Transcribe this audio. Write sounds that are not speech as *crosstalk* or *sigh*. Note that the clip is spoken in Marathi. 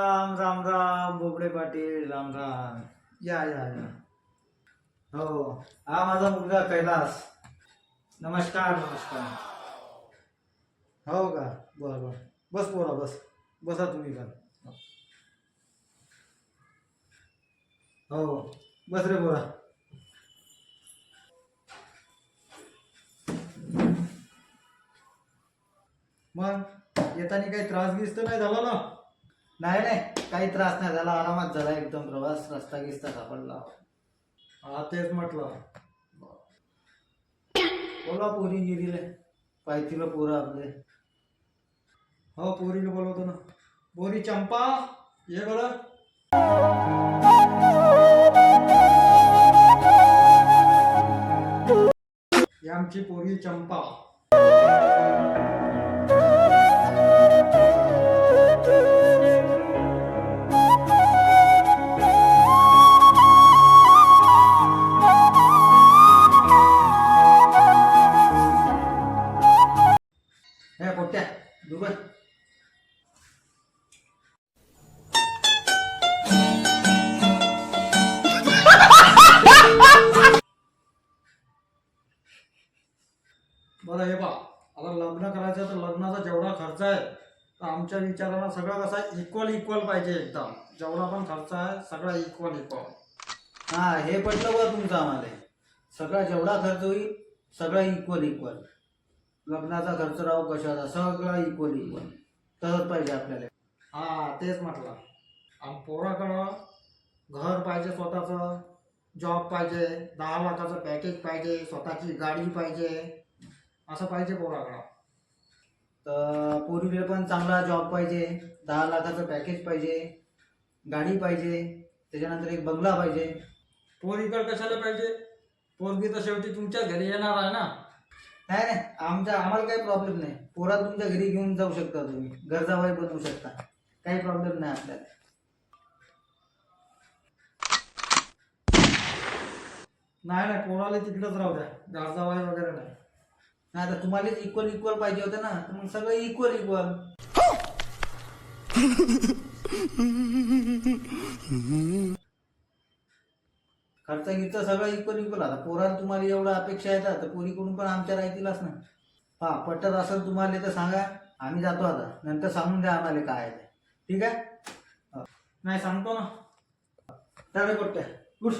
राम राम राम बोबडे पाटील राम राम. या या या. हो हा माझा मुलगा कैलास. नमस्कार नमस्कार. हो का? बर बर. बस बोला बस. बसा तुम्ही का हो बस रे बोला मग येताना काही त्रास गीस तर नाही झाला ना? नाही नाही. काही त्रास नाही झाला आरामात झाला एकदम प्रवास रस्ता गिस्ता सापडला. हा तेच म्हटलं. बोला पोरी गिरीले पायतीला पोरं आपले. हो पोरीला बोलवतो ना. पोरी चंपा ये बरं ही आमची पोरी चंपा. पोट्या दुबई. बरं हे बा आता लग्न करायचं तर लग्नाचा जेवढा खर्च आहे तर आमच्या विचारानं सगळं कसं इक्वल इक्वल पाहिजे एकदम. जेवढा पण खर्च आहे सगळा इक्वल इक्वल हां हे पटलं बघ तुमचं आम्हाला. सगळा जेवढा खर्च होईल सगळा इक्वल इक्वल लग्नाचा खर्च राहू कशाचा? सगळा इक्वल इक्वल तरच पाहिजे आपल्याला. हा तेच म्हटलं. आणि पोराकडं घर पाहिजे स्वतःचं जॉब पाहिजे दहा लाखाचं पॅकेज पाहिजे स्वतःची गाडी पाहिजे असं पाहिजे पोराकडं. तर पोरीला पण चांगला जॉब पाहिजे दहा लाखाचं पॅकेज पाहिजे गाडी पाहिजे त्याच्यानंतर एक बंगला पाहिजे. पोरीकडे कशाला पाहिजे? पोरगी तर शेवटी तुमच्या घरी येणार आहे ना. नाही नाही. आमच्या आम्हाला काही प्रॉब्लेम नाही. पोरा तुमच्या घरी घेऊन जाऊ शकता तुम्ही. गरजाबाई बनवू शकता. काही प्रॉब्लेम नाही आपल्याला. नाही नाही. पोराला तिकडंच राहू द्या. गरजाबाई वगैरे नाही. नाही तर तुम्हाला इक्वल इक्वल पाहिजे होतं ना. तर मग सगळं इक्वल इक्वल *laughs* खर्च गिर्च सगळं इक्वल इक्वल आता पोराला तुम्हाला एवढं अपेक्षा येतात तर पोरीकडून पण आमच्या राहतीलच ना. हा पटत असेल तुम्हाला तर सांगा आम्ही जातो आता. नंतर सांगून द्या आम्हाला काय आहे ते. ठीक आहे? नाही सांगतो ना. त्याकडे पट्ट्या गुड